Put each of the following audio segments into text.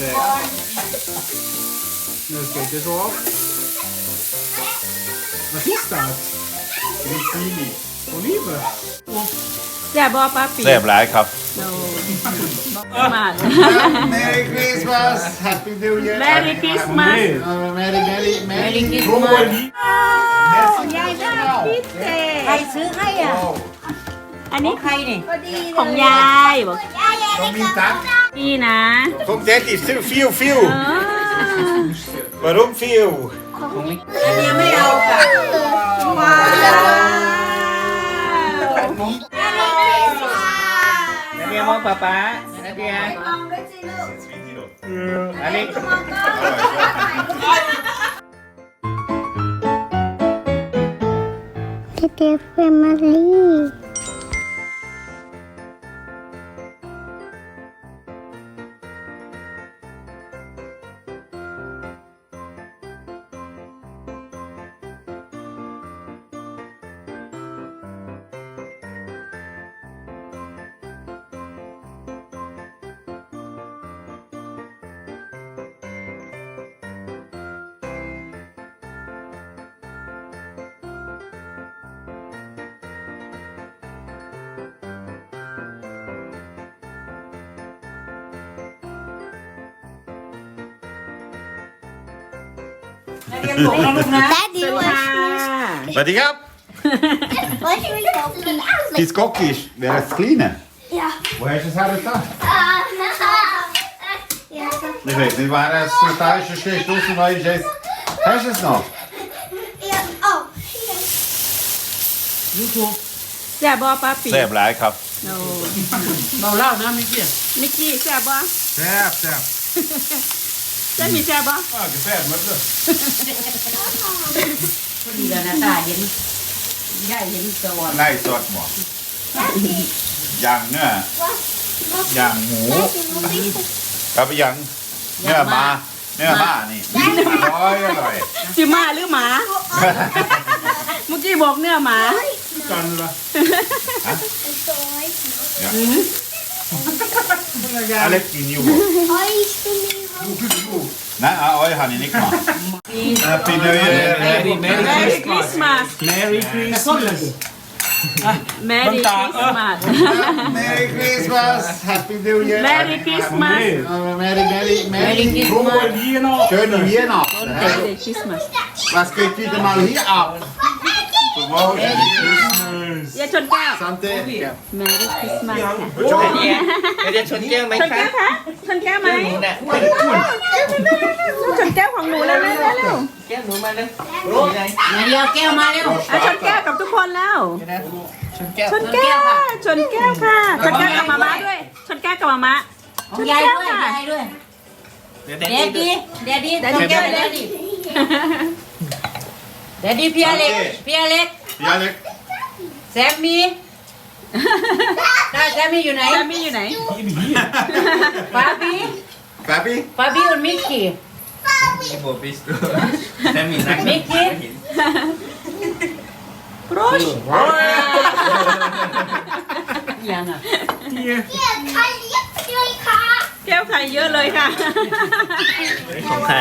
Perfect. Nu ska jag så av. Vad är det? Grissini. Oliver? แซ่บบ่ป้าปีแซ่บหลายครับโนมาด Merry Christmas! Happy New Year! Merry Christmas Uh, Merry, Merry, Merry Christmas ยายได้พิเศใครษซื้อให้อะ อันนี้ใครนี่ ของยายบอก Kom in tack. นี่นะ Kom dit is er veel, veel. เออ Waarom veel? อันนี้ไม่เอาค่ะ ว้าว Nadia mau papa? Nadia. Alik. เด็กๆแฟมิลี่ เรียนบอกนะลูกนะ Daddy สวัสดีค่ะ Wat ik heb? Wat is er ook? Die skokkies. Wer is het kleine? Ja. Waar is het haar dan? Ja, Ik weet niet waar het zo thuis is. Steeds tussen mij is. Hast du es noch? ja. Oh. แซ่บบ่ป้าปี แซ่บหลายครับ โน เมาเหล้านะมิกกี้ มิกกี้แซ่บบ่ Säp, säp. แซ่บ มีแซ่บบ่ Ja, gefällt mig det. พอดีแล้วนะตาเห็นย่าเห็นสวรรค์ไล่สดหมดย่างเนื้อย่างหมูกับอย่างเนื้อมาเนื้อมานี่อร่อยอร่อยจิมาหรือหมาเมื่อกี้บอกเนื้อหมา Kan du va? Ja. Alex, in you. Na, ah, oy, honey, nick ma. Happy New Year. Merry, Merry, Merry Christmas. Merry Christmas. Merry Christmas. Merry Christmas. Happy New Year. Merry Christmas. Merry, uh, Merry, Merry Christmas. Schönen Weihnachten. Merry Christmas. Was geht wieder mal hier ab? Merry Christmas. อย่าชนแก้ว Sante? Merry Christmas ค่ะ Nadia, Nadia ชนแก้วไหมชนคะแก้วคะชนแก้วไหมหนูน่ะชนแก้วของหนูแล้วเร็วเร็วเร็วแก้วหนูมาแล้วมีอะไรนาเดียวแก้วมาเร็วเอาชนแก้วกับทุกคนแล้ว เดี๋ยวนะชนแก้วชนแก้วชนแก้วค่ะชนแก้วกับมาม่าด้วย ชนแก้วกับมาม่าของยายด้วยยายด้วยเดี๋ยวเดเด็ดดดี้เดดดี้ต้องแก้วเดดดี้เดดดี้พี่อเล็กพี่อเล็ก Ja, Alex. แซมมี่ได้แซมมี่อยู่ไหนแซมมี่อยู่ไหน ฟาบี้ Papi? ฟาบี้ und มิกกี้ Wo bist du? Der mich nackt. Mickey? โรชยังอะ Hier. Kan jag ka? แก้วไข่เยอะเลยค่ะ ของใคร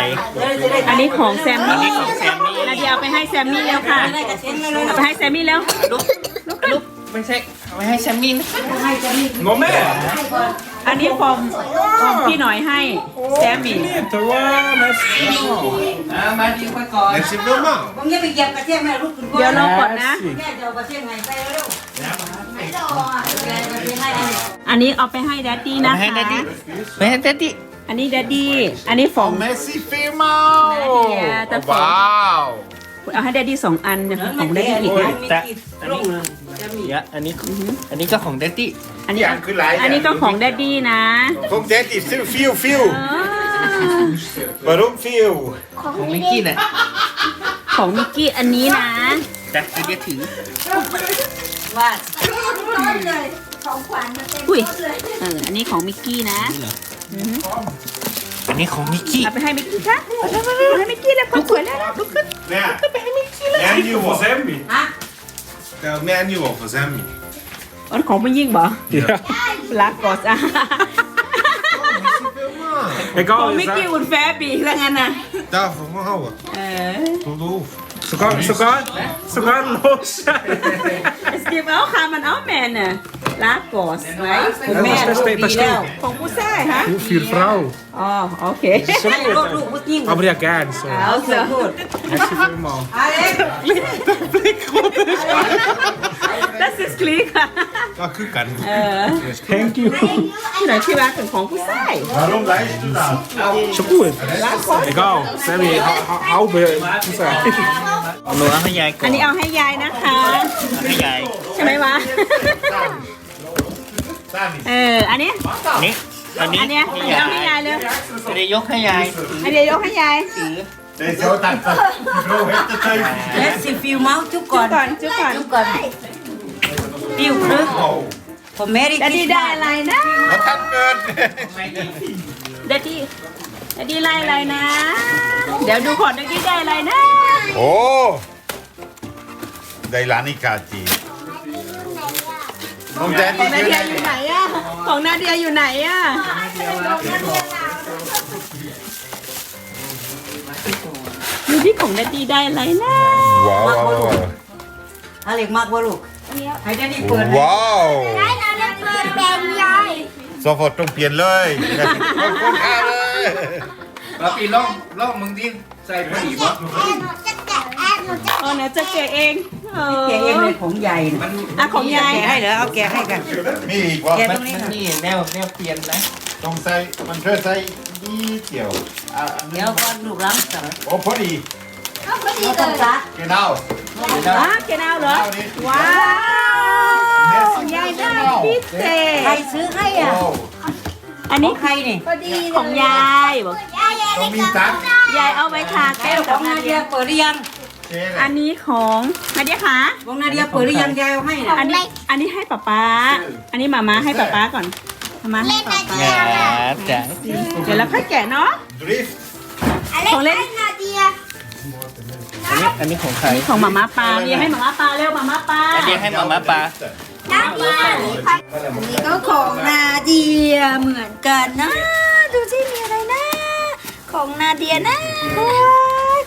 อันนี้ของแซมอันมี่นี้ของแซมมี่ นาเดียเอาไปให้แซมมี่แล้วค่ะได้กระเซ็นเลยเอาไปให้แซมมี่แล้ว ลูกลูกไม่ใช่เอาไว้ให้แซมมี่นะให้จะมี Gå med! อันนี้ของของพี่หน่อยให้แซมมี่ Lite va, nästa. อ่ามาดีไปก่อน Nästa blomma. ผมจะไปเก็บกระเทียมแม่ลูกคุณพ่อเดี๋ยวรอก่อนนะแม่จะเอากระเทียมไงไปเร็วไม่รอแกกระเทียมให้อันนี้เอาไปให้แดดดี้นะให้คะแดดดี้ไม่ให้แดดดี้อันนี้แดดดี้อันนี้ของ Messi Firma! Nadia, the phone. Wow! เอาให้แดดดี้สองอันเดี๋ยวของแดดดี้อีกนะ แต่อันนี้เดี๋ยวอันนี้อันนี้ก็ของแดดดี้อันนี้ Ja, gelijk. อันนี้ก็ของแดดดี้นะ Kom dit is er veel, veel. อ่า Waarom veel? ของมิกกี้น่ะของมิกกี้อันนี้นะจ้ะเดี๋ยวถือว่าอุ้ยเอออันนี้ของมิกกี้นะอันนี้ของมิกกี้เอาไปให้มิกกี้ค่ะเอาให้มิกกี้แล้วคนสวยแล้วลุกขึ้น Ja. En Johan Semmi. ฮะ Ja, men Johan för Semmi. อันของไม่ยิ่งบ่รักกอดอะ Ik ของ al มิกกี้ is อุ่นแฟบอีกแล้วงั้นน่ะ Daar, van houden. เออ Doe, doe. Sogar, sogar, sogar los. สกิปเอาค่ะมันเอาแมนน่ะ ลากอสไว้ Dat is best beter stuk. ของผู้ชายฮะ Vier vrouw. อ๋อโอเค ลูกลูกผู้หญิง Aber ja, gern so. เอาเถอะ Merci vielmals. อะไร Das ist klik ค่ะ Dat kan. เออ Thank you. ที่ไหนที่รักเป็นของผู้ชาย Waarom lijst u dat? Zo goed. Egal. Sammy, hou- hou hou bij. เอาหนูเอาให้ยายก่ออันนนี้เอาให้ยายนะคะเอาให้ยายใช่ไหมวะ Sami. เออ อันนี้ อันนี้อันนี้อันเนี้ยให้อันนี้ยาเอายให้ยายเลยอันนี้ยกให้ยายอันเดียวยกให้ยาย Deze houdt dat. Die vrouw heeft het thuis. เลสซี่ฟิลเมาส์จุ๊บก่จุ๊อบนก่อนจุ๊บก่อนจุ๊บก่อนฟิลครึก Oh. ผมแมรี่ดดดี้ได้อะไรนะ Wat gaat er? ดดดี้ดดดี้ได้อะไรนะ เดี๋ยวดูก่อนดดดี้ได้อะไรนะ Oh! Dailani Kati. Om ของ daddy นาเดียอยู่ไหนอะของนาเดียอยู่ไหนอะดูที่ของดดดี้ได้อะไรนะ Wow, wow, wow. อเล็กมากว่าลูกให้ได้นี่เปิด Wow! ได้แล้วแล้วเปิดเป็นยาย Zo voor Tom Pien Lui. Kom, gaan we. แล้วปีล่องล่องมึงที่ใส่พอดีวะแอนหนูจะแกะแอนหนูจะเออนะจะแกะเองเออ แกะเองเลยของใหญ่นะอะของยายแกะให้เหรอเอาแกะให้กัน Nee, ik was แกะมัตนรงนี้มันค่ะ นี่แนวแนวเปลี่ยนนะ Tom zei, mijn zus zei, niet joh. Ah, เดี๋ยวก่อนลูกล้างก่อน Oh, potty. เอาพอดีนี่เลต้องยซัก Genau. อะแกะเอาเหรอว้าว ยายได้พิเศใครษ ซื้อให้อะ Oh. อันขนี้องใครนี่พอดีเลยของยายบอก ยายยาย Tom niet tak. ยายเอาไว้ทาแก้วขกัอบงนานาเดีเดียยเปิดหรือยัง อันนี้ของนาเดียคะของนาเดียเปิดหรือยังยายเอาให้นะอันนี้อันนี้ให้ป๊าป๊า อันนี้มาม่าให้ป๊าป๊าก่อนมาม่าให้เล่นป๊านาป๊าเดียจ้าจ้าเดี๋ยวเราค่อยแกะเนาะ Drift. อะไรเล่นนาเดียอันนี้อันนี้ของใครของมาม่าปลาเรียกให้มาม่าปลาเร็วมาม่าปลาอันนี้ให้มาม่าปลานาเดียนี่ก็ของนาเดียเหมือนกันนะ ดูสิมีอะไรนะ ของนาเดียนะโอ้ย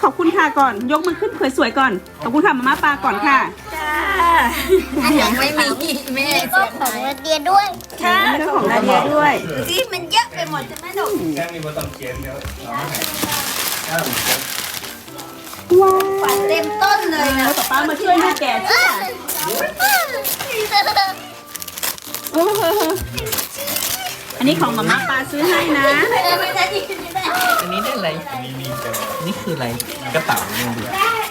ขอบคุณค่ะก่อน ยกมือขึ้นสวยๆก่อน ขอบคุณค่ะมาม่าปลาก่อนค่ะยังไม่มีแม่ก็ของนาเดียด้วยค่ะของนาเดียด้วยที่มันเยอะไปหมดใช่ไหมลูกแค่นี้ว่าต้องเขียนเดี๋ยวว้าวฝันเต็มต้นเลยนะแล้าป๊ามาช่วยแม่แกะสิเอออันนี้ของมาม่าปลาซื้อให้นะ อันนี้ได้อะไร นี่คืออะไร กระเป๋าเนี่ยดู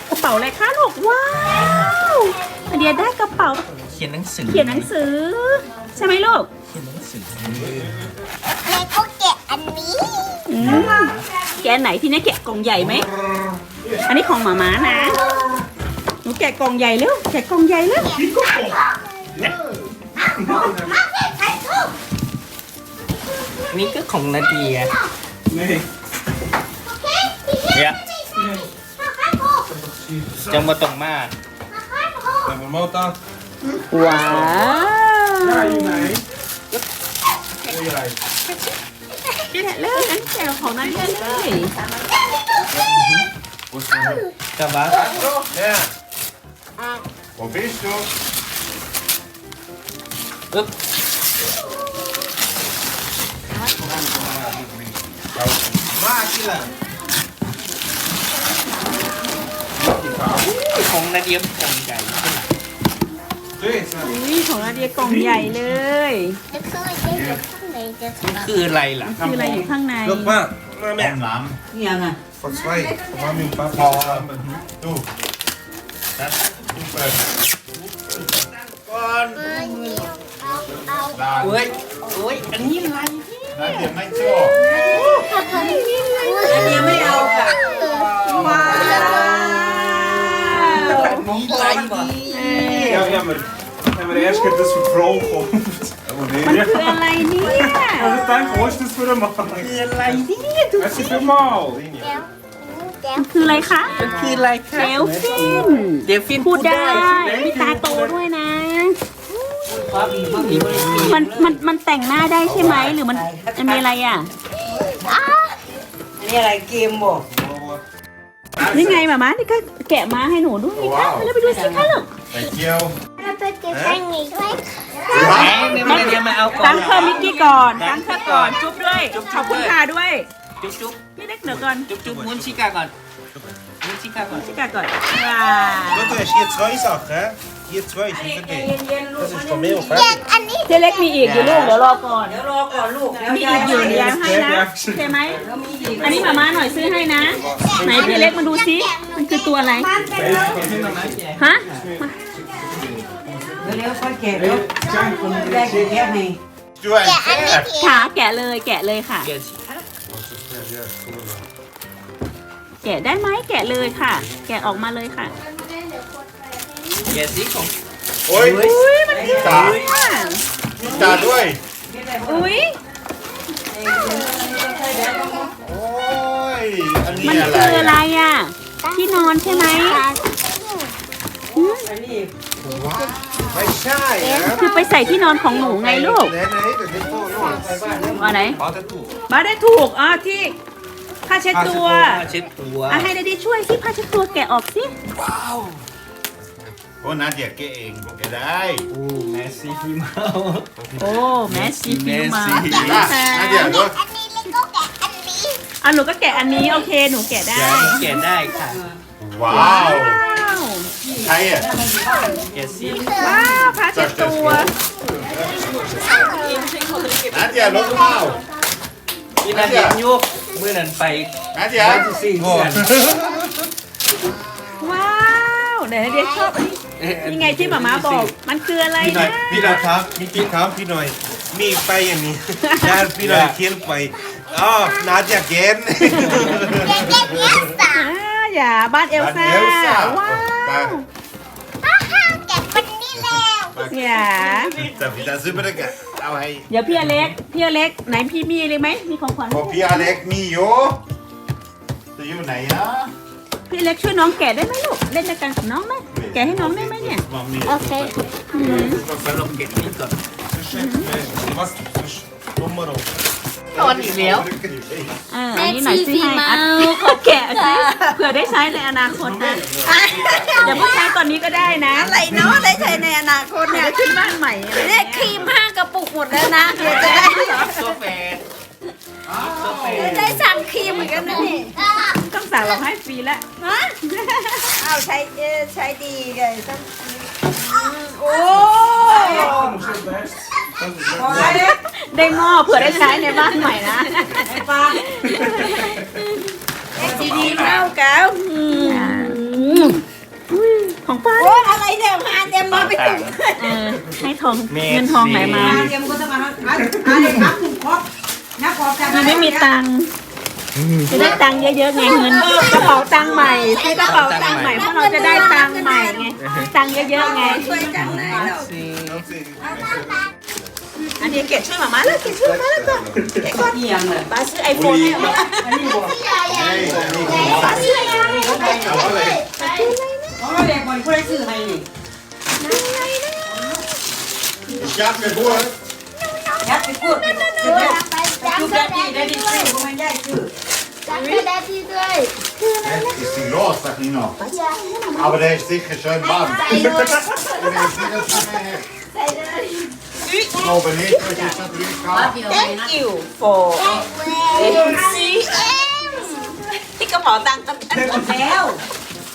กระเป๋าอะไรคะลูกว้าวนาเดียได้กระเป๋าเขียนหนังสือเขียนหนังสือ ใช่ไหมลูกเขียนหนังสือแล้วก็แกะอันนี้อืมแกะไหนที่นี่แกะกล่องใหญ่ไหม อันนี้ของหมาม้านะ หนูแกะกล่องใหญ่เร็ว แกะกล่องใหญ่เร็วอั นนี้ก็ของนาเดีย Nee. เนี่ย จังมาตรงมา Met mijn motor. ว้าว Ja, nee. Wil jij? แกะเลยงั้นแกะของนั่นเลยเลยกระบะ Ja. Wat is het? อึ๊บ มากินละของนาเดียมของใหญ่ใช่ไหม Twee, Sammy. อุ้ยของนาเดียกล่องใหญ่เลยจะคือไอ้เด็กข้างในจะมันคืออะไรล่ะคืออะไรอยู่ข้างใน Look maar. Maar Om naam. นี่ยังอะ Voor twee. Mami en papa. Doe. Dat. Super. เอา Daar. เฮ้ยเฮ้ยอันนี้อะไร Dat je mijn zo. นาเดียไม่เอาค่ะว้าวนี่อะไรบ่ Ja, ja, maar. Ja, maar de eerste keer dus voor vrouw komt. มันคืออะไรเนี่ย Ja, dat is gewoon is dus voor een man. คืออะไรเนี่ย Merci vielmaal. มันคืออะไรคะมันคืออะไรคเดรับลฟิน เดี๋ยวฟินพูดได้ มีตาโตด้วยนะครับ มีมันมันมันแต่งหน้าได้ใช่ไหมหรือมันมันมีอะไรอะอันนี้อะไรเกมบ่นี่ไงหมาม้านี่ก็แกะมาให้หนูด้วยนี่ค่ะแล้วไปดูสิคะลูกไปเที่ยวเราไปเก็บแป้งนี้ด้วยเดี๋ยวมาเดี๋ยวมาเอาก่อตั้นงเคอร์มิกกี้ก่อนตั้งเคอร์ก่อนจุ๊บด้วยขอบคุณค่ะด้วย จุ๊บจุ๊บพี่เล็กเดี๋ยวก่อนจุ๊บจุ๊บมุนชิกาก่อนมุนชิกาก่อนชิกาก่อนว้า Wat is hier twee zakken, hè? Hier twee, niet vergeten. Dat is van mij of แยกอันนี้เจเล็กมีอีกอยู่ลูกเดี๋ยวรอก่อน เดี๋ยวรอก่อนลูกเดี๋ยวมีอีกอยู่เดี๋ยวให้นะโอเคไหมอันนี้หมาม้าหน่อยซื้อให้นะ ไหนพี่เล็กมาดูซิมันคือตัวอะไรฮะเดี๋ยวค่อยแกะเดี๋ยวแรกแกะให้ด้วยแกะอันนี้ทีขาแกะเลยแกะเลยค่ะเกสแกะได้ไหมแกะเลยค่ะ แกะออกมาเลยค่ะ เกสสีของโอ้ยอุ้ยมันคือตาค่ะตาด้วย อุ้ยโอ้ยอันนี้มันอะไรคืออะไรอะที่นอนใช่ไหมอันนี้ Hij is saai, hè? คือไปใส่ที่นอนของหนูไงลูก Nee, nee, dat is voor jongens. ว่าไหน Wat het toe. มาได้ถูกอ๋อที่ผ้าเช็ดตัวผ้าเช็ดตัวอะให้ดดีช่วยสิผ้าเช็ดตัวแกะออกสิ โอ้นาเดียแกเองแกได้โอ้แมสซี่ฟิเมาโอ้แมสซี่ฟิวมาอะนาเดียด้วยอันนี้เล็กก็แกะอันนี้อะหนูก็แกะอันนี้โอเคหนูแกะได้แกะแกะได้ค่ะว้าวว้าวใครอะเกสซี่ว้าวผ้าเช็ดตัวนาเดียลงเท้าที่นั่นเห็นอยู่เมื่อนั้นไปนาเดียบ้านที่สี่เดือนว้าว เดี๋ยวเดี๋ยวชอบอันนี้นี่ไงที่หมาม้าบอก มันคืออะไรพี่หน่อนะยพี่หน่อยครับมีพี่ครับพี่หน่อยมีไปอย่างนี้งานพี่หน่อยเขียนไปอ๋อนาจะเกนแกะแกะเนี้ยสาอ่ามอย่าบ้านเอลซ่าบ้านเอลซ่าว้าวอ้าฮ่าแกะมันนี่แล้วอย่าแต่พี่ตาซื้อไปได้แกเอาให้เดี๋ยวพี่อเล็กพี่อเล็กไหนพี่มีอะไรไหมมีของขวัญพอพี่อเล็กมีอยู่จะอยู่ไหนอะ พี่อเล็กช่วยน้องแกะได้ไหมลูก เล่นด้วยกันกับน้องไหมแกะให้น้องได้ไหมเนี่ยโอเคไปลงเก็บนี่ก่อน Was Kom maar op. ตอนอีกแล้วเอออันนี้หน่อยสิให้อัดเขาแกะสิเผื่อได้ใช้ในอนาคตนะอย่าเพิ่งใช้ตอนนี้ก็ได้นะอะไรเนาะได้ใช้ในอนาคตเนี่เนี่ยยขึ้นบ้านใหม่อะไรเนี่เนี่ยยครีมห้ากระปุกหมดแล้วนะเดี๋ยวจะได้ตัวแฟนตัวแฟนได้สั่งครีมเหมือนกันนะนี่ ต้องสั่งเราให้ฟรีแล้วฮะอ้าวใช้เออใช้ดีเลยต้องโอ้พอแล้วได้หม้อเผื่อได้ใช้ในบ้านใหม่นะไอ้ปลาดีดีๆเท่ากันของป้าโอ้อะไรเนี่ยมาเต็มมาไปถึงเออให้ทองเงินทองไหนมาเกมก็จะมาอันอันนี้ครับคุณครบนะขอบใจมันไม่มีตังค์ จะได้ตังค์เยอะๆไงเงินกระเป๋าตังค์ใหม่ซื้อกระเป๋าตังค์ใหม่เพราะเราจะได้ตังค์ใหม่ไงตังค์เยอะๆไง ช่วยจังเลยเราอันนี้เกดช่วยหมาม่าแล้วเกดช่วยหมาม่าแล้วก่อนเกดก่อนเอียงเลยป้าซื้อไอโฟนให้หมาม่าอันนี้บอกป้าซื้อไอโฟนเอาอะไรอ๋อเด็กคนผู้ได้ซื้อให้นี่ยักษ์ไปพูดยัดไปพูดไปจับจุ๊บเธอได้ได้ดีได้ดีซื้อมันได้ซื้อ จับเธอได้ดีด้วย is die los, dat niet nog. Aber der ist sicher schön warm. ใส่เลย Der ist sicher schön hell. ใส่เลย Ich glaube nicht, dass ich das drin kann. thank you for เอ็มที่กระเป๋าตังค์กันหมดแล้ว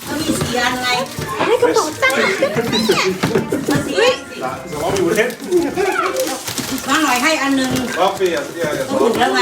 มันมีสีอันไงให้กระเป๋าตังค์มันสี Zo wat je het. น้องหน่อยให้อันหนึ่ง Wappie, ja, ja, ja. ถูกแล้วไง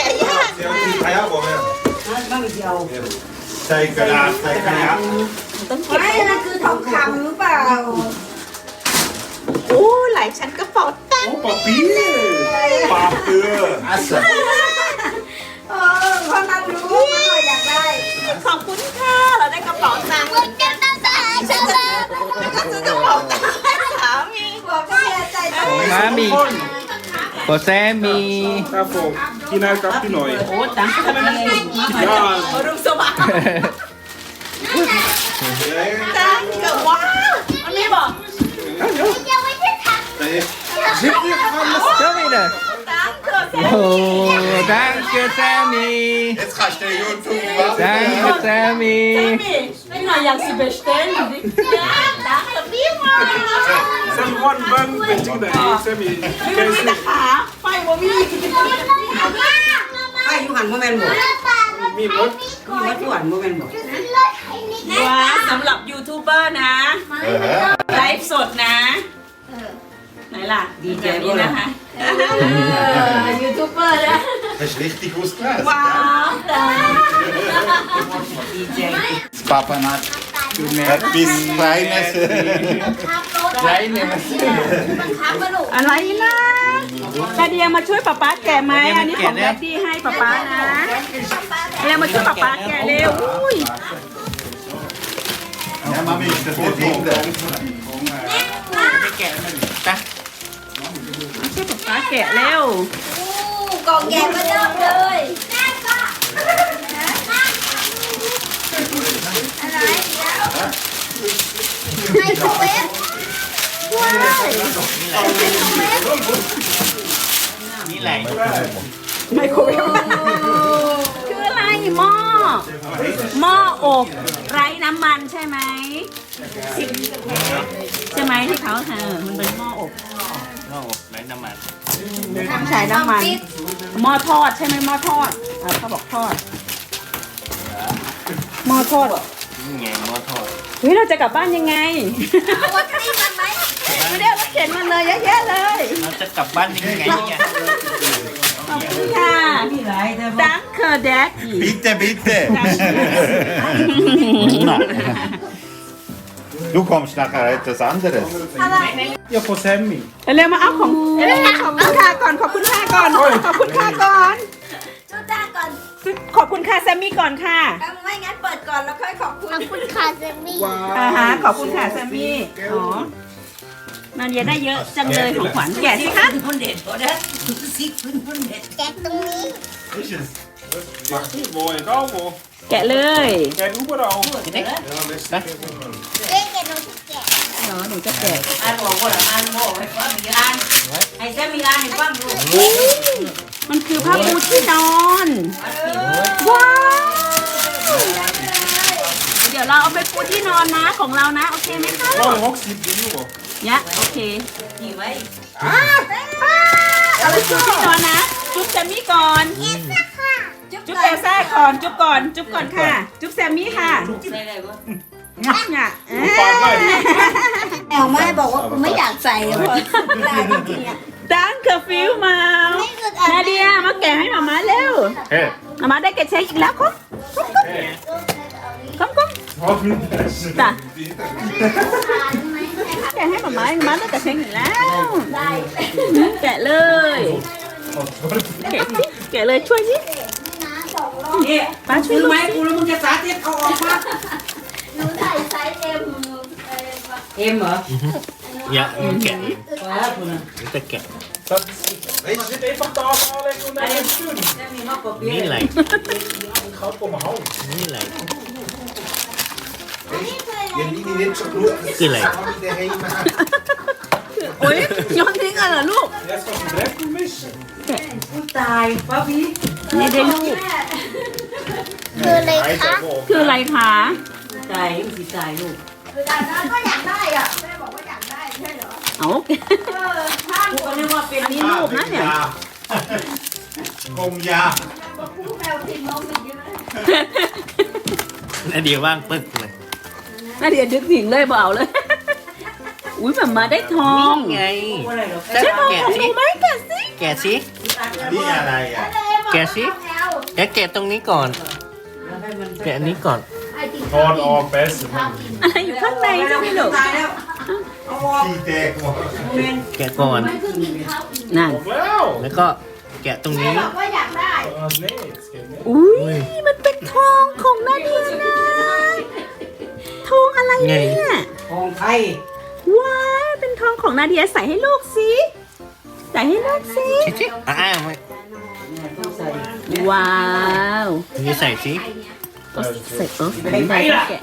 ะยาก Ga je ook wel weer? บ้างเดียว Zeker ja, zeker ja. ต้องเก็บไม่นั่นคือทองคำหรือเปล่าโอ้หลายชั้นกระเป๋าตังค์ Oh, papier. Papier. Essen. โอ้คนนั้นรู้ว่าหน่อยอยากได้ ขอบคุณค่ะเราได้กระเป๋าตังค์เหมือนกันตั้งแต่ฉันเลยก็ซื้อกระเป๋าตังค์ให้สามีบอกก็เสียใจด้วยมามีโปแซมีครับผม China kap Pinoy. Oh, Oo, tama ka naman. Thank you. Wow! Ano yun ba? Ano? You from the. Oh, Sammy. Jetzt kannst du YouTube machen. Danke Sammy. Sammy, wenn man ja sie bestellen, danke vielmals. Sammy, one bun, bitte, Sammy. Wie will ich? บสเตนดิตังค์เกือบพี่มาเซมวันเบิ้งเป็นจังไดเซมีไม่มีตะขาไฟบ่มีไอ้ยูหันโมเมนต์หมดมีมดมีวัดยูหันโมเมนต์หมดว้าสำหรับยูทูบเบอร์นะ ไลฟ์สดนะไหนล่ะ ดีใจนี้นะคะยูทูบเบอร์นะ Das ist richtig ausgelesen. ว้าวตาย Das Papa hat etwas Kleines. ไร เนี่ยมันอะไรล่ะนาเดียมาช่วยป๊าป๊าแกะไหมอันนี้ของแดดดี้ให้ป๊าป๊านะนาเดียมาช่วยป๊าป๊าแกะเร็วอุ้ย Ja, Mami, ist das nicht hinten? ช่วยป๊าป๊าแกะเร็วกล่องใหญ่มาเริ่มเลยำไมโครเวฟ นี่แหละไมโครเวฟคืออะไรหม้อหม้ออบไร้น้ำมันใช่ไหมใช่ไหมที่เขาเออมันเป็นหม้ออบโอ้ไรน้ำมันต้องใช้น้ำมันหม้อทอดใช่ไหมหม้อทอดอะเขาบอกทอดหม้อทอดนี่ไงหม้อทอดเฮ้ยเราจะกลับบ้านยังไงวัตถุดิบมัน ไหมไม่ได้เอารถเข็นมาเลยเยอะแยะเลยเราจะกลับบ้านยังไงเนี่ยขอบคุณค่ะมีหลายแต่ดังเคอร์แดด Bitte, bitte. Du kommst nachher etwas anderes. อย่าโคแซมมี่เร็วมาเอาของเอ้ยขอบคุณค่ะก่อนขอบคุณค่ะก่อนขอบคุณค่ะก่อนจุดจ้าก่อนขอบคุณค่ะแซมมี่ก่อนค่ะเอ้าไม่งั้นเปิดก่อนแล้วค่อยขอบคุณ ขอบคุณค่ะเซมี่ อ่าฮะขอบคุณค่ะแซมมี่อ๋อ มันเยได้เยอะจังเลยของขวัญแกะสิคะ คนเด็ดก็ได้ซิกเป็นคนเด็ดแกะตรงนี้ Mach die wo ik al wo. แกะเลย En overal. เอ๊ะแกะตรงที่แกะเดี๋ยวหนูจะแกะอ่านบอกว่าอ่านบอกให้ฟังอ่านให้แซมมีอ่านให้ฟังดูมันคือผ้าปูที่นอน ว้าว เดี๋ยวเราเอาไปปูที่นอนนะของเรานะ โอเคไหมคะ Oh, hoxie die nieuwe. ยะโอเคนี่ไว้เอาไปจุ๊บที่นอนนะ จุ๊บแซมมี่ก่อน จุ๊บเอลซ่าก่อน จุ๊บก่อน จุ๊บก่อนค่ะ จุ๊บแซมมี่ค่ะใส่ได้ปะเนี่ยเนี่ยเอ้ยแอลไม่บอกว่ากูไม่อยากใส่อะพอได้จริงๆอะดังเคอร์ฟิวมานาเดียมาแกะให้หมามาเร็ว Hey. หมามาได้แกะเช็คอีกแล้วครับครับครับ Hoffentlich. จ้ะแกะให้หมามาหมามาได้แกะเช็คอีกแล้วแกะเลยแกะสิแกะเลยช่วยสินี่ป้าช่วยมึงลูไหมกกูแล้วมึงจะสาธิตเอาออกมาหนูใส่ไซส์เอ็มเอ็มเหรออย่าแกะว้าคุณอะจะแกะ Hij zit even op tafel al even naar de stuur. แซมมีมากกว่าเปียนี่แหละ Gaat om mijn hand. นี่แหละ Je liet niet in zo groot. คืออะไรโอ๊ยโย้อนทิ้งกันเหรอลูก Net zoals een brek missen. ตายป้าพี่นี่ได้ลูก คืออะไรคะ คืออะไรคะตายมันสิตายลูกแต่นั้นก็อยากได้อะแม่บอกว่าอยากได้ใช่เหรอเอาเออถ้ากูก็นึกว่าเป็นอันนี้รูปนะเนี่ย Kom ja. บอกผู้แมวทีมน้องมีเยอะนาเดียว่างปึ๊กเลย น่าเดี๋ยวดึกถึงเลยเบเอาเลย อุ้ยแบบมาได้ทองไงอะไรหรอกใช่ทองของหนูไหมแกะสิ แกะสิ Wie อะไรอะแกะสิแกะแกะตรงนี้ก่อน แกะอันนี้ก่อน Gewoon al best. อะไรอยู่ข้างในเจ้าพี่หนูตายแล้วเอาออก Die tek man. เมนแกะก่อน นั่น Wel. แล้วก็แกะตรงนี้บอกว่าอยากได้ Oh, อุ้ยมันเป็นทองของนาเดียนะท องอะไรเนี่ยทองไทยว้ายเป็นทองของนาเดียใส่ให้ลูกสิใส่ให้ลูกสิอ่าไม่ต้องใส่ว้าวนี่ใส่สิใส่เออใส่ใส่แกะ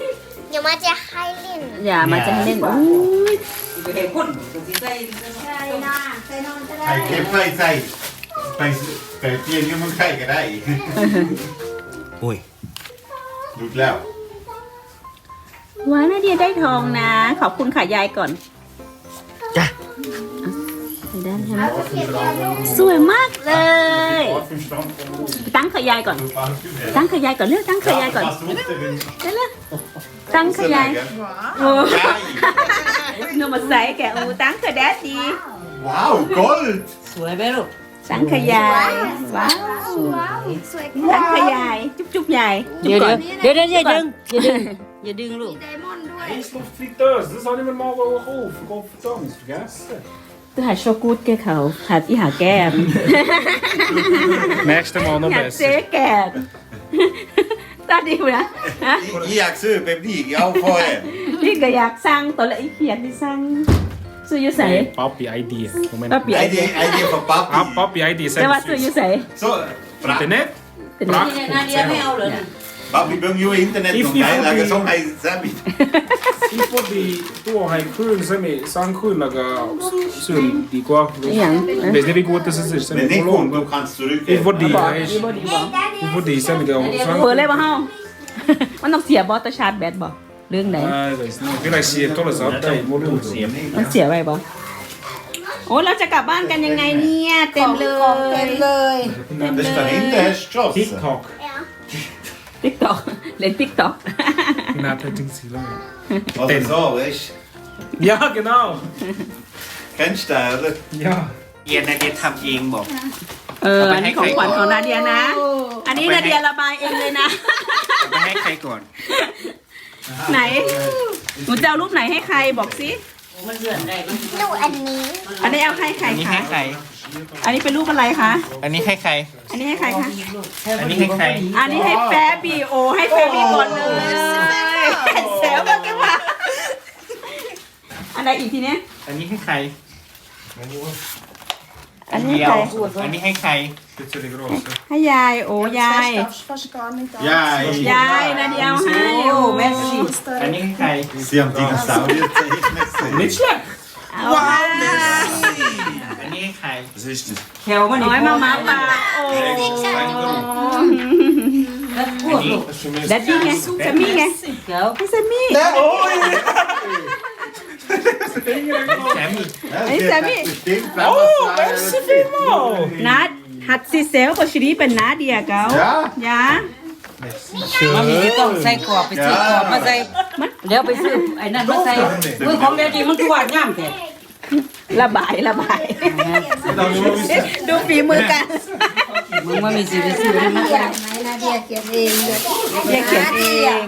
เดี๋ยวมาจะให้เล่นอย่ามาจะให้เล่นอุ้ยไปเห็นคนสิใส่ใช่นะใส่นอนก็ได้ไข่เค็มไข่ใส่ไปไปเปลี่ยนยังมันไข่ก็ได้ อุ้ยดูดแล้ว ว้ายนาเดียได้ทองนะ ขอบคุณค่ะยายก่อนจ้ะใส่ได้ใช่ไหมสวยมากเลย ตั้งขยายก่อน ตั้งขยายก่อนเลือกตั้งขยายก่อนเลือกตั้งขยายโอ้หนูมาใส่แกะโอ้ตั้งขยายดีว้าวกอลสวยไหมลูกตั้งขยายว้าวว้าวสวยตั้งขยายจุ๊บจุ๊บยายจุ๊เดี๋บยวก่อนเดี๋ยวเดี๋ยวอย่าดึงอย่าดึง อย่าดึงลูกไดมอนด์ด้วย Eens nog friteus, dat zal niet meer mogen golven. Godverdomme, vergessen. ตัวหาโชกุดแกเขาหาที่หาแก้ม Nächste Mal nog อยากเจ๊แก้มตาดีอยู่นะฮะอีอยากซื้อเป๊ปซี่เอาพอเองนี่ก็อยากสั่งตัวละอีเขียนที่สั่งซื้ออยู่ใส่ Nee, papi idea. Moment. Papi. ไอเดียไอเดียของปั๊บ Ah, papi idea. แต่ว่า Zijn ซื้ออยู่ we ใส่โซ่ปรับ Internet? เป็น Pracht. นาเดียไม่เอาเลยปั๊บมีเบิ้งยูอินเทอร์เน็ตตรงไหนแล้วก็ส่งให้แซมบี้ Ipo di tuo hai kun se mi san kun laga sun di qua. อหย่าง Ves ni vi går till sig sen men vi det går kom långt. de kan stryka Ipo di. มีบอดีบอ Ipo di sen vi går. เปิดเลยบ่เฮา มันต้องเสียบอตัวชาร์จแบตบ่เรื่องไหน Nej, ves ni. Vi lägger se tolle så att det är mål มันเสียไว้บ่โอ้เราจะกลับบ้านกันยังไงเนี่ย เต็มเลเต็ยมเลย Det står inte här Strasse. TikTok. ติ๊กต็อกเล่นติ๊กต็อก Mina tätningsgillar. Was ist so, weißt Ja, genau. Kennst du den, oder? Ja. เอียนนาเดียทำเองบอก เอออันนี้ของขวัญของนาเดียนะ อันนี้นาเดียระบายเองเลยนะ เอาไปให้ใครก่อน ไหนหนูจะเอารูปไหนให้ใครบอกสิมันเลื่อนได้มันหนูอันนี้ อันนี้เอาให้ใครอันนี้คะให้ใคร อันนี้เป็นรูปอะไรคะ อันนี้ให้ใคร อันนี้ให้ใครคะ อันนี้ให้ใคร อันนี้ให้แฟบีโอ ให้แฟบีก่อนเลยเซลมากันมาอันไหนอีกทีเนี้ย อันนี้ให้ใคร อันนี้เดียใควรอันนี้ให้ใคร Lite till gråse. ให้ยาย โอ้ยาย Ja, ยายนาเดียวให้โอ้แม่ชีอันนี้ให้ใคร Sie haben Dinosaurier zeichnet. Nicht schlecht. เอาค่ะอันนี้ให้ใค ร Was ist das? แถวมันน้อยมามาปาโอ้พวกลูกดัดดี้ไงแซมมี่ไงเดี๋ยวให้แซมมี่แซมมี่ Ja, Hey, det Sammy. är bestimmt Åh, Bammas merci vielmals. นัดหัดซิเซลกับชีรีเป็นนาเดียเกา Ja. ยามันมีที่ต้องใส่กรอบไปซื้อกรอบมาใส่เดี๋ยวไปซื้อไอ้นั่นมาใส่มือของเด็กดีมันคือวาดงามแต่ ระบายระบาย ดูฝีมือกัน มึงมามีสิไปซื้อให้มาใส่ไหนนาเดียเขียนเองเลยเรียกเขียนเอง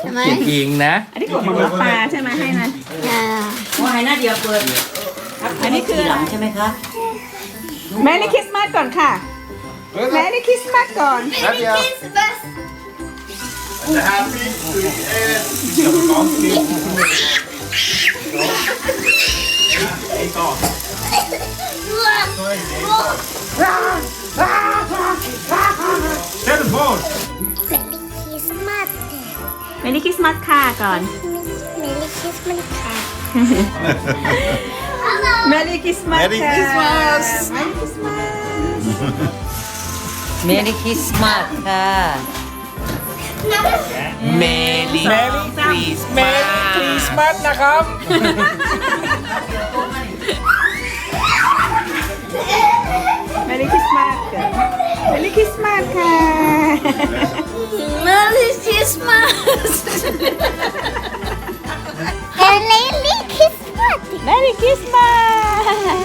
ใช่ไหมเขียนเองนะ อันนี้ของหมอปลาใช่ไหมให้นะอ่าว่าให้หน้าเดียวเปิดอันนี้คือหลังใช่ไหมคะแมรี่คริสต์มาสก่อนค่ะแมรี่คริสต์มาสก่อน Nadia. The happy to Telefon. เม รี่คริสต์มาสแมรี่คริสต์มาสค่ะก่อนเมรี่คริสต์มาสค่ะแมรี่คริสต์มาส Merry Christmas เมรี่คริสต์มาสค่ะ เมลี่คริสต์มาส Christmas นะครับแมรี่คริสต์มาสก่อนแมรี่คริสต์มาสค่ะเมรี่คริสต์มาสเฮลี่คริสต์มาสแมรี่คริสต์มา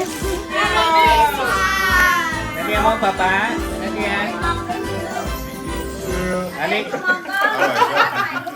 สนาเดี ยม